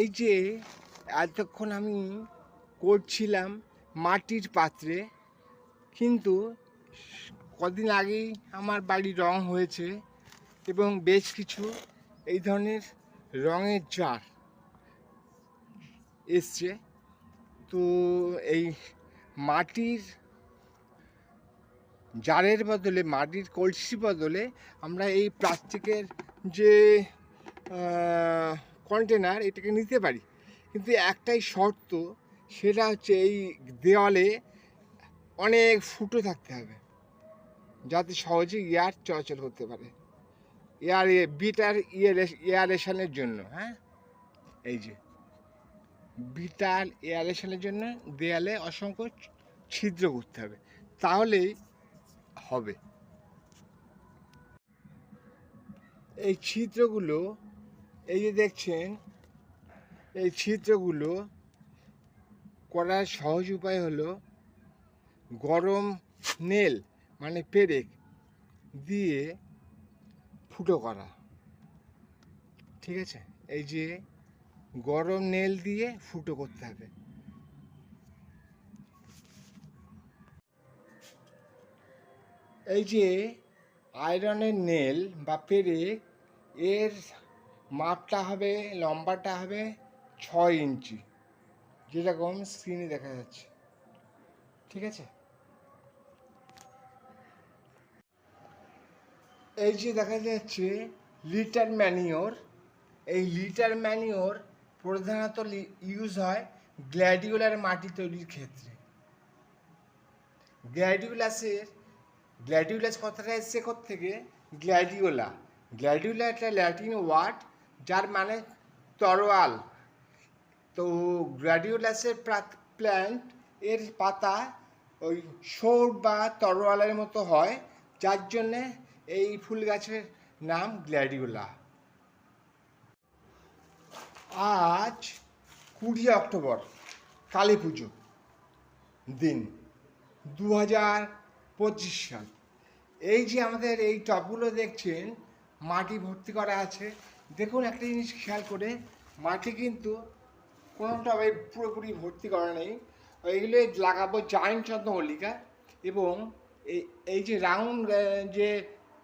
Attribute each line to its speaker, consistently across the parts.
Speaker 1: এই যে এতক্ষণ আমি করছিলাম মাটির পাত্রে, কিন্তু কদিন আগেই আমার বাড়ি রং হয়েছে এবং বেশ কিছু এই ধরনের রঙের জার এসছে। তো এই মাটির জারের বদলে, মাটির কলসির বদলে আমরা এই প্লাস্টিকের যে কন্টেনার এটাকে নিতে পারি। কিন্তু একটাই শর্ত, সেটা হচ্ছে এই দেওয়ালে অনেক ফুটো থাকতে হবে, যাতে সহজে এয়ার চলাচল করতে পারে। এয়ার বিটার এয়ারেশনের জন্য হ্যাঁ? এই যে, বিটার এয়ারেশনের জন্য দেয়ালে অসংখ্য ছিদ্র করতে হবে, তাহলেই হবে। এই ছিদ্রগুলো এই যে দেখছেন, এই ছিদ্রগুলো করার সহজ উপায় হলো গরম নেল মানে পেরেক দিয়ে ফুটো করা। ঠিক আছে? এই যে গরম নেল দিয়ে ফুটো করতে হবে। এই যে আয়রনের নেল বা পেরেক, এর মাপটা হবে, লম্বাটা হবে ছয় ইঞ্চি। যেরকম স্ক্রিনে দেখা যাচ্ছে। ঠিক আছে? এই যে দেখা যাচ্ছে লিটার ম্যানিওর এই লিটার ম্যানিওর প্রধানত ইউজ হয় গ্ল্যাডিওলার মাটি তৈরির ক্ষেত্রে। গ্ল্যাডিওলাসের, গ্ল্যাডিওলাস কথাটা এসছে থেকে গ্ল্যাডিওলা। গ্ল্যাডিওলা একটা ল্যাটিন ওয়ার্ড যার মানে তরোয়াল। তো গ্ল্যাডিওলাসের প্ল্যান্ট এর পাতা ওই সৌর বা তরোয়ালের মতো হয়, যার জন্যে এই ফুল গাছের নাম গ্ল্যাডিওলা। আজ কুড়ি অক্টোবর, কালী পুজো দিন দু হাজার পঁচিশ সাল। এই যে আমাদের এই টবগুলো দেখছেন, মাটি ভর্তি করা আছে দেখুন একটা জিনিস খেয়াল করে, মাটি কিন্তু কোনোটা টবে পুরোপুরি ভর্তি করা নেই। এইগুলো লাগাবো জায়েন্ট চন্দ্রমল্লিকা এবং এই যে রাউন্ড যে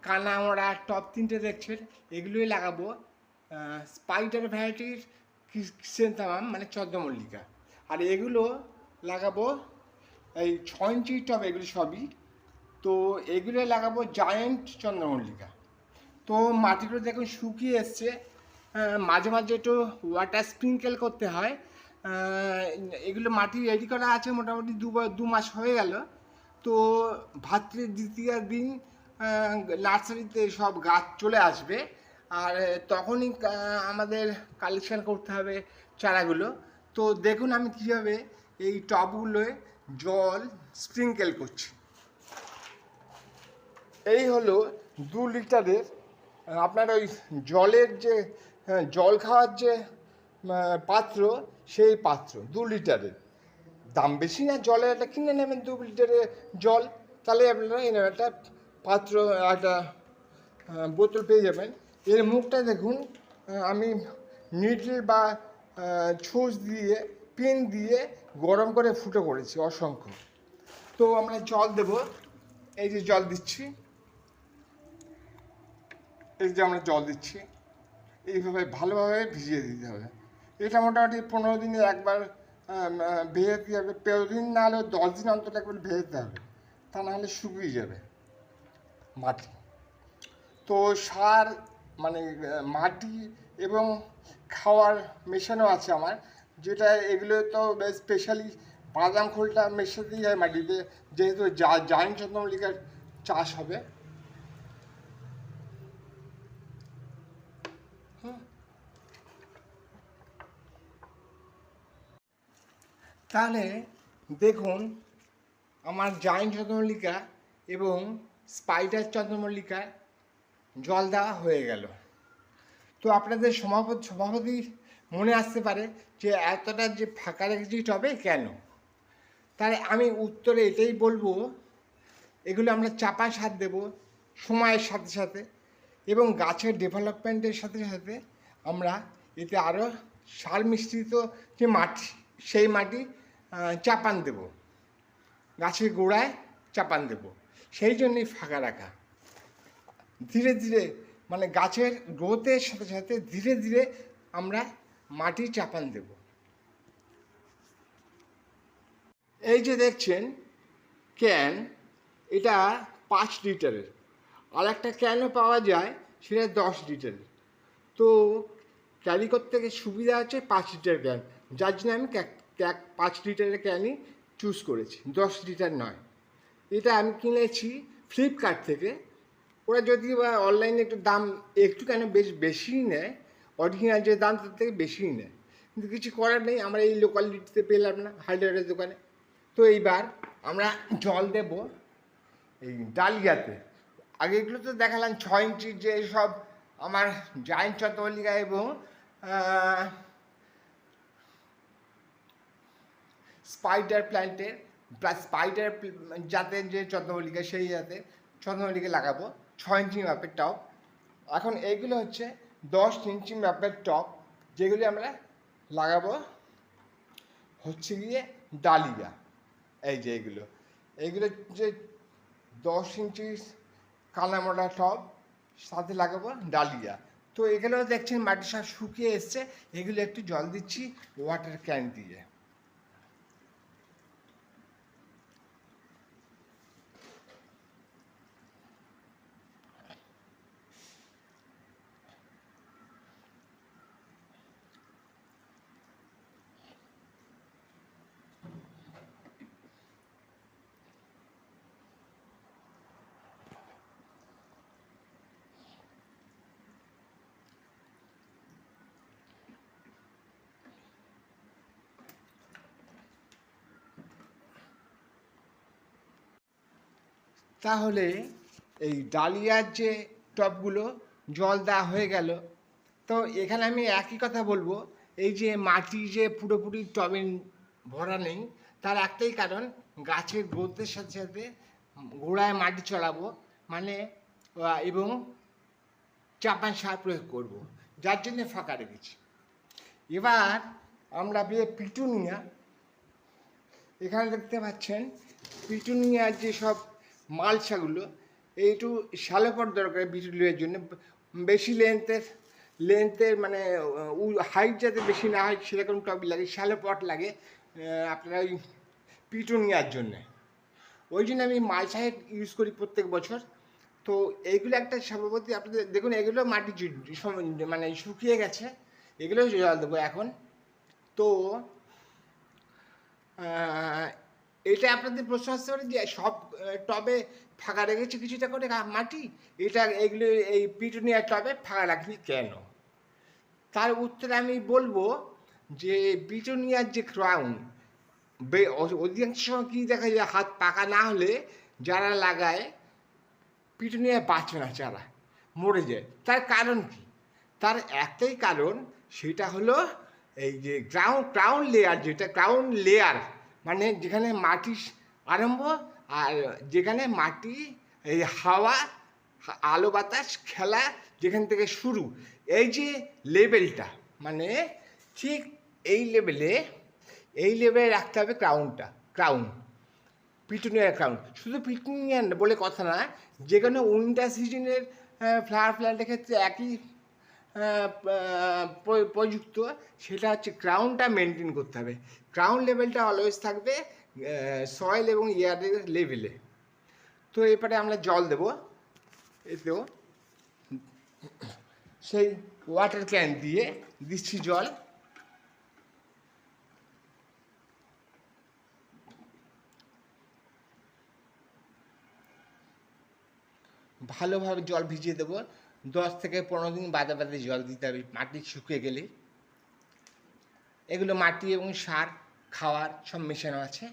Speaker 1: কানামড়া টপ তিনটে দেখছেন, এগুলোই লাগাবো। স্পাইডার ভ্যারাইটির ক্রিসেন্থামাম মানে চন্দ্রমল্লিকা আর এগুলো লাগাবো, এই ছ ইঞ্চি টপ এগুলো সবই। তো এগুলো লাগাবো জায়েন্ট চন্দ্রমল্লিকা। তো মাটিগুলো দেখুন শুকিয়ে এসছে। মাঝে মাঝে একটু ওয়াটার স্প্রিঙ্কেল করতে হয়। এগুলো মাটি রেডি করা আছে মোটামুটি দু দু মাস হয়ে গেল। তো ভাতৃ দ্বিতীয় দিন নার্সারিতে সব গাছ চলে আসবে। আর তখনই আমাদের কালেকশন করতে হবে চারাগুলো। তো দেখুন আমি কীভাবে এই টবগুলোয় জল স্প্রিঙ্কেল করছি। এই হলো দু লিটারের আপনার ওই জলের যে হ্যাঁ, জল খাওয়ার যে পাত্র সেই পাত্র দু লিটারের। দাম বেশি না জলের একটা কিনে নেবেন দু লিটারের জল তাহলে আপনারা এরকম একটা পাত্র একটা বোতল পেয়ে যাবেন। এর মুখটা দেখুন আমি নিডল বা ছুঁচ দিয়ে পিন দিয়ে গরম করে ফুটো করেছি অসংখ্য। তো আমরা জল দেব এই যে জল দিচ্ছি। এই যে আমরা জল দিচ্ছি, এইভাবে ভালোভাবে ভিজিয়ে দিতে হবে। এটা মোটামুটি পনেরো দিনে একবার ভেজে দিতে হবে। পনেরো দিন না হলেও দশ দিন অন্তত একবার ভেজে দিতে হবে। তা না হলে শুকিয়ে যাবে মাটি। তো সার মানে মাটি এবং খাওয়ার মেশানো আছে আমার, যেটা এগুলো তো স্পেশালি বাদাম খোলটা মেশাতেই হয় মাটিতে, যেহেতু জাইন চন্দ্রমল্লিকার চাষ হবে। তাহলে দেখুন, আমার জায়েন্ট চন্দ্রমল্লিকা এবং স্পাইডার চন্দ্রমল্লিকা জল দেওয়া হয়ে গেল। তো আপনাদের সভাপতি সভাপতি মনে আসতে পারে যে এতটা যে ফাঁকা রেখেছি টবে কেন? তাহলে আমি উত্তরে এটাই বলব, এগুলো আমরা চাপা সার দেব সময়ের সাথে সাথে এবং গাছের ডেভেলপমেন্টের সাথে সাথে আমরা এতে আরও সার মিশ্রিত যে মাটি, সেই মাটি চাপান দেব। গাছের গোড়ায় চাপান দেব। সেই জন্যই ফাঁকা রাখা। ধীরে ধীরে মানে গাছের গ্রোথের সাথে সাথে ধীরে ধীরে আমরা মাটি চাপান দেব। এই যে দেখছেন, ক্যান, এটা পাঁচ লিটারের। আর একটা ক্যানও পাওয়া যায়, সেটা দশ লিটারের। তো ক্যারি করতে সুবিধা আছে পাঁচ লিটার ক্যান। যার জন্য আমি ক্যাক, পাঁচ লিটারের ক্যানই চুজ করেছি, দশ লিটার নয়। এটা আমি কিনেছি ফ্লিপকার্ট থেকে। ওরা যদি বা অনলাইনে একটু দাম একটু কেন বেশ বেশিই নেয় অরিজিনাল যে দাম তার থেকে বেশিই নেয়। কিন্তু কিছু করার নেই, আমরা এই লোকালিটিতে পেলাম না হার্ডওয়্যারের দোকানে। তো এইবার আমরা জল দেব এই ডালিয়াতে। আগে এগুলো তো দেখালাম, ছয় ইঞ্চির যে সব আমার জায়েন্ট চন্দ্রমল্লিকা এবং স্পাইডার প্ল্যান্টের স্পাইডার জাতের যে চন্দ্রমল্লিকা, সেই জাতের চন্দ্রমল্লিকা লাগাবো, ছয় ইঞ্চি মাপের টপ এখন এইগুলো হচ্ছে দশ ইঞ্চি মাপের টপ যেগুলি আমরা লাগাবো হচ্ছে গিয়ে ডালিয়া। এই যে এগুলো এইগুলো যে দশ ইঞ্চি কালামোড়া টপ সাথে লাগাবো ডালিয়া। তো এগুলো দেখছেন মাটি সব শুকিয়ে এসছে, এগুলো একটু জল দিচ্ছি ওয়াটার ক্যান দিয়ে। তাহলে এই ডালিয়ার যে টবগুলো জল দেওয়া হয়ে গেল। তো এখানে আমি একই কথা বলব, এই যে মাটি যে পুরোপুরি টবে ভরা নেই, তার একটাই কারণ গাছের গ্রোথের সাথে সাথে গোড়ায় মাটি চড়াবো মানে এবং চাপান সার প্রয়োগ করব, যার জন্য ফাঁকা রেখেছি। এবার আমরা বিয়ে পিটুনিয়া, এখানে দেখতে পাচ্ছেন, পিটুনিয়ার যে সব মালসাগুলো এইটু শালোপট দরকার পিটুনিয়ার জন্য। বেশি লেন্থের লেন্থের মানে হাইট যাতে বেশি না হয় সেরকম টব লাগে শালোপট লাগে আহ, আপনার ওই পিটুনিয়ার জন্যে। ওই জন্য আমি মালসাহেড ইউজ করি প্রত্যেক বছর। তো এইগুলো একটা সভাপতি আপনাদের দেখুন এগুলো মাটি মানে শুকিয়ে গেছে এগুলো জল দেবো এখন। তো এটা আপনাদের প্রশ্ন আসতে পারে যে সব টবে ফাঁকা রেখেছে কিছুটা করে মাটি? এটা এগুলো এই পিটুনিয়া টবে ফাঁকা রাখনি কেন? তার উত্তরে আমি বলব যে পিটুনিয়ার যে ক্রাউন অধিকাংশ সময় কী দেখা যায় হাত পাকা না হলে যারা লাগায় পিটুনিয়া বাঁচে না চারা মরে যায়। তার কারণ কি? তার একটাই কারণ, সেটা হলো এই যে গ্রাউন্ড ক্রাউন লেয়ার যেটা ক্রাউন লেয়ার মানে যেখানে মাটি আরম্ভ আর যেখানে মাটি, এই হাওয়া, আলো বাতাস, খেলা যেখান থেকে শুরু। এই যে লেভেলটা মানে ঠিক এই লেভেলে এই লেভেলে রাখতে হবে ক্রাউনটা ক্রাউন পিটুনিয়া ক্রাউন শুধু পিটুনিয়া বলে কথা না যে কোনো উইন্টার সিজনের ফ্লাওয়ার প্ল্যান্টের ক্ষেত্রে একই প্রযুক্ত, সেটা হচ্ছে ক্রাউনটা মেনটেন করতে হবে। ক্রাউন লেভেলটা অলওয়েজ থাকবে সয়েল এবং এয়ারের লেভেলে তো এরপরে আমরা জল দেব। এতেও সেই ওয়াটার ক্যান দিয়ে দিচ্ছি জল। ভালোভাবে জল ভিজিয়ে দেবো। দশ থেকে পনেরো দিন বাদে বাদে জল দিতে হবে, মাটি শুকিয়ে গেলে। এগুলো মাটি এবং সার খাওয়ার সব মেশানো আছে।